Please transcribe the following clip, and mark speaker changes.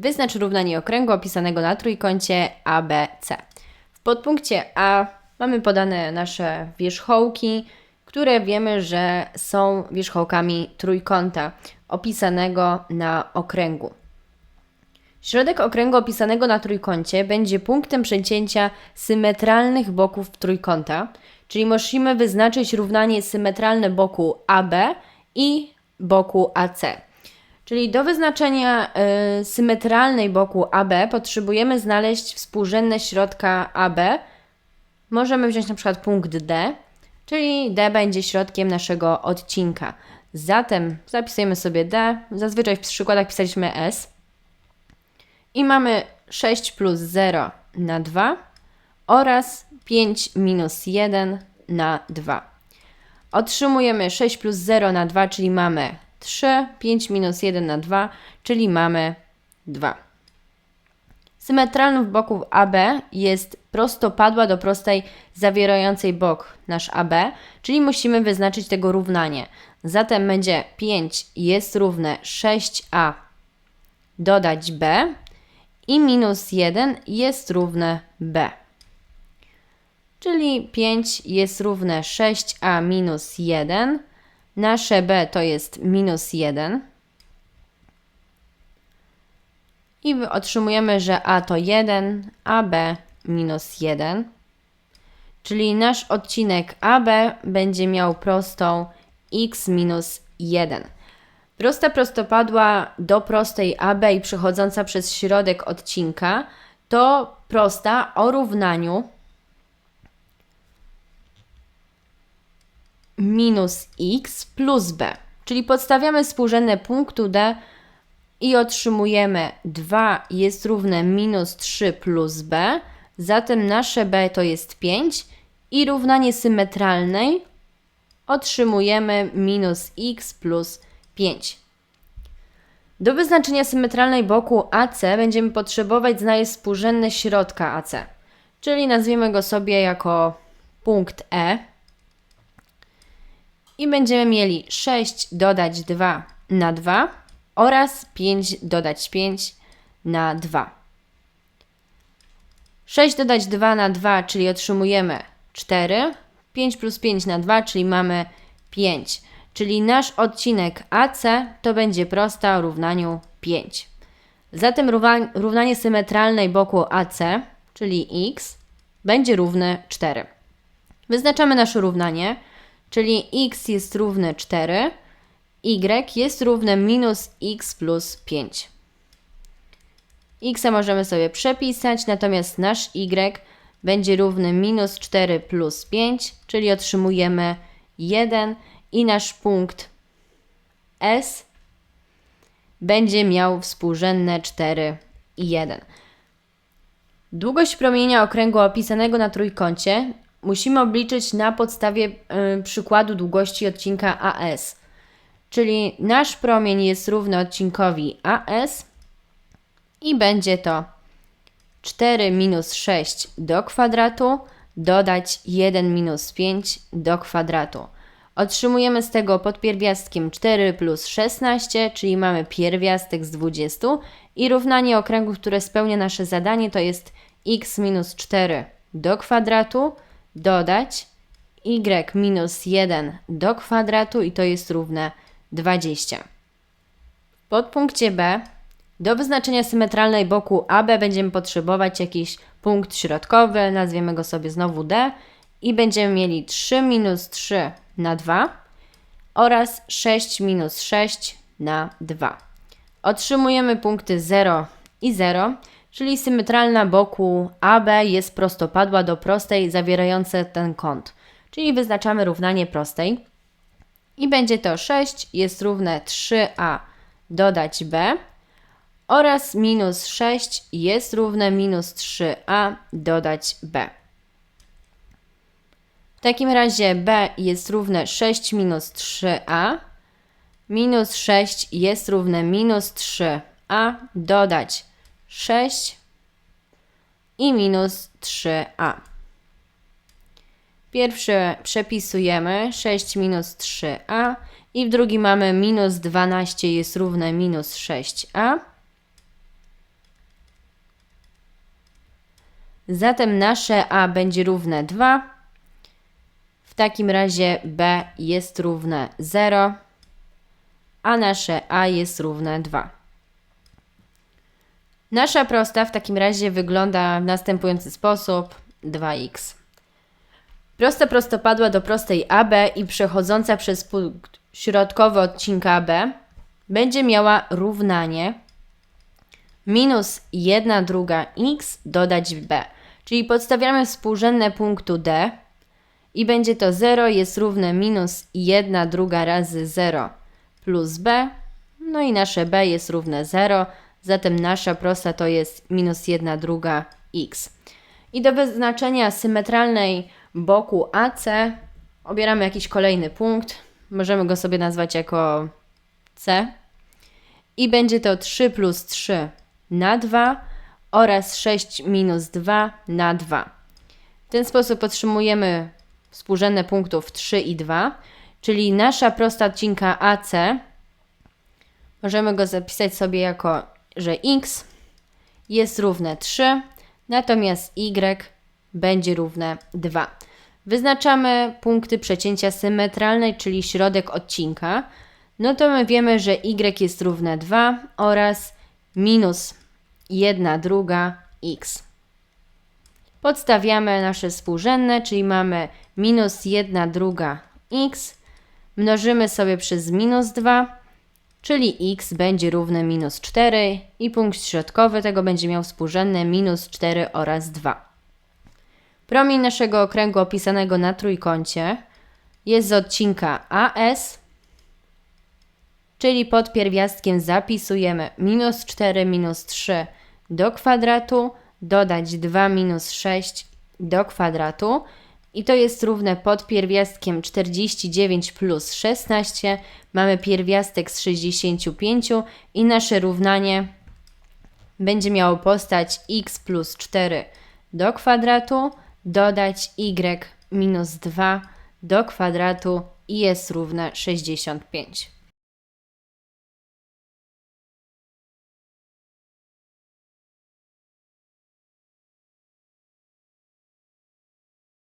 Speaker 1: Wyznacz równanie okręgu opisanego na trójkącie ABC. W podpunkcie A mamy podane nasze wierzchołki, które wiemy, że są wierzchołkami trójkąta opisanego na okręgu. Środek okręgu opisanego na trójkącie będzie punktem przecięcia symetralnych boków trójkąta, czyli musimy wyznaczyć równanie symetralne boku AB i boku AC. Czyli do wyznaczenia y, symetralnej boku AB potrzebujemy znaleźć współrzędne środka AB. Możemy wziąć na przykład punkt D, czyli D będzie środkiem naszego odcinka. Zatem zapisujemy sobie D. Zazwyczaj w przykładach pisaliśmy S. I mamy 6 plus 0 na 2 oraz 5 minus 1 na 2. Otrzymujemy 6 plus 0 na 2, czyli mamy 3, 5 minus 1 na 2, czyli mamy 2. Symetralność boków AB jest prostopadła do prostej zawierającej bok nasz AB, czyli musimy wyznaczyć tego równanie. Zatem będzie 5 jest równe 6a dodać b i minus 1 jest równe b. Czyli 5 jest równe 6a minus 1. Nasze b to jest minus 1. I otrzymujemy, że a to 1, a b minus 1. Czyli nasz odcinek AB będzie miał prostą x minus 1. Prosta prostopadła do prostej AB i przechodząca przez środek odcinka to prosta o równaniu minus x plus b. Czyli podstawiamy współrzędne punktu D i otrzymujemy 2 jest równe minus 3 plus b. Zatem nasze b to jest 5 i równanie symetralnej otrzymujemy minus x plus 5. Do wyznaczenia symetralnej boku AC będziemy potrzebować znaleźć współrzędne środka AC, czyli nazwiemy go sobie jako punkt E. I będziemy mieli 6 dodać 2 na 2 oraz 5 dodać 5 na 2. 6 dodać 2 na 2, czyli otrzymujemy 4. 5 plus 5 na 2, czyli mamy 5. Czyli nasz odcinek AC to będzie prosta o równaniu 5. Zatem równanie symetralnej boku AC, czyli x, będzie równe 4. Wyznaczamy nasze równanie, czyli x jest równe 4, y jest równe minus x plus 5. x możemy sobie przepisać, natomiast nasz y będzie równy minus 4 plus 5, czyli otrzymujemy 1 i nasz punkt S będzie miał współrzędne 4 i 1. Długość promienia okręgu opisanego na trójkącie musimy obliczyć na podstawie y, przykładu długości odcinka AS. Czyli nasz promień jest równy odcinkowi AS i będzie to 4 minus 6 do kwadratu dodać 1 minus 5 do kwadratu. Otrzymujemy z tego pod pierwiastkiem 4 plus 16, czyli mamy pierwiastek z 20 i równanie okręgu, które spełnia nasze zadanie to jest x minus 4 do kwadratu dodać y minus 1 do kwadratu i to jest równe 20. W podpunkcie B do wyznaczenia symetralnej boku AB będziemy potrzebować jakiś punkt środkowy, nazwiemy go sobie znowu D i będziemy mieli 3 minus 3 na 2 oraz 6 minus 6 na 2. Otrzymujemy punkty 0 i 0, czyli symetralna boku AB jest prostopadła do prostej zawierającej ten kąt. Czyli wyznaczamy równanie prostej i będzie to 6 jest równe 3a dodać b oraz minus 6 jest równe minus 3a dodać b. W takim razie b jest równe 6 minus 3a. Minus 6 jest równe minus 3a dodać 6 i minus 3a. Pierwszy przepisujemy 6 minus 3a i w drugi mamy minus 12 jest równe minus 6a. Zatem nasze a będzie równe 2. W takim razie b jest równe 0, a nasze a jest równe 2. Nasza prosta w takim razie wygląda w następujący sposób 2x. Prosta prostopadła do prostej AB i przechodząca przez punkt środkowy odcinka AB będzie miała równanie minus 1 druga x dodać b. Czyli podstawiamy współrzędne punktu d i będzie to 0 jest równe minus 1 druga razy 0 plus b. No i nasze b jest równe 0, zatem nasza prosta to jest minus 1 druga x. I do wyznaczenia symetralnej boku AC obieramy jakiś kolejny punkt. Możemy go sobie nazwać jako C. I będzie to 3 plus 3 na 2 oraz 6 minus 2 na 2. W ten sposób otrzymujemy współrzędne punktów 3 i 2, czyli nasza prosta odcinka AC możemy go zapisać sobie jako, że x jest równe 3, natomiast y będzie równe 2. Wyznaczamy punkty przecięcia symetralnej, czyli środek odcinka. No to my wiemy, że y jest równe 2 oraz minus 1 druga x. Podstawiamy nasze współrzędne, czyli mamy minus 1 druga x. Mnożymy sobie przez minus 2, czyli x będzie równe minus 4 i punkt środkowy tego będzie miał współrzędne minus 4 oraz 2. Promień naszego okręgu opisanego na trójkącie jest z odcinka AS, czyli pod pierwiastkiem zapisujemy minus 4 minus 3 do kwadratu, dodać 2 minus 6 do kwadratu i to jest równe pod pierwiastkiem 49 plus 16. Mamy pierwiastek z 65 i nasze równanie będzie miało postać x plus 4 do kwadratu, dodać y minus 2 do kwadratu i jest równe 65.